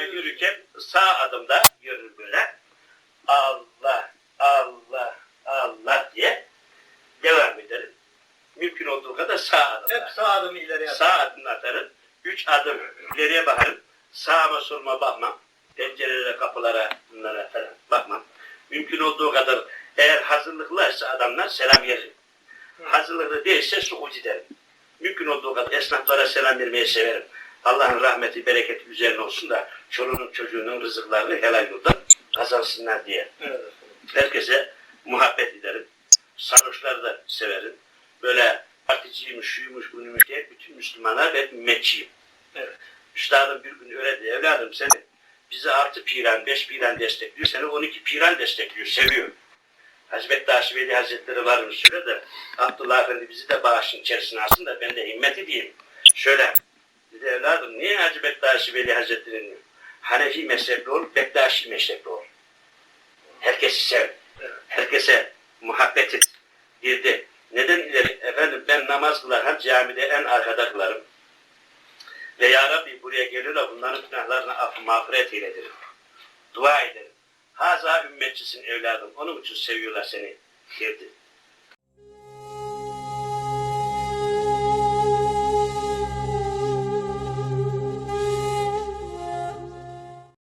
yürürken sağ adımda yürür böyle. Allah, Allah, Allah diye devam ederim. Mümkün olduğu kadar sağ adım. Hep sağ adımı ileri Sağ atar. adım atarım. Üç adım ileriye bakarım. Sağıma soluma bakmam. Pencerelere, kapılara, bunlara falan bakmam. Mümkün olduğu kadar eğer hazırlıklılarsa adamlar selam veririm. Hazırlıklı değilse sukut ederim. Mümkün olduğu kadar esnaflara selam vermeyi severim. Allah'ın rahmeti, bereketi üzerine olsun da çoluğunun çocuğunun rızıklarını helal yoldan kazansınlar diye. Evet. Herkese muhabbet ederim. Sarhoşları da severim. Böyle particiymiş, şuymuş, bunuymuş diye bütün Müslümanlar ben ümmetçiyim. Evet. Üstadım bir gün öyle dedi. Evladım seni bizi altı piran, beş piran destekliyor. Seni 12 piran destekliyor, seviyor. Hacı Bektaş Veli Hazretleri varmış şöyle de Abdullah Efendi bizi de bağışın içerisine alsın da ben de himmet edeyim. Şöyle Hacı Bektaş Veli Hazretleri'nin Hanefi mezhepli ol, Bektaşi mezhepli ol. Herkesi sev. Herkese muhabbet et. Girdi. Neden ileri? Efendim ben namaz kılarken camide en arkada kılarım. Ve Ya Rabbi buraya geliyorlar bunların günahlarına affı mağfiret eyledir. Dua ederim. Haza ümmetçisin evladım. Onun için seviyorlar seni. Girdi.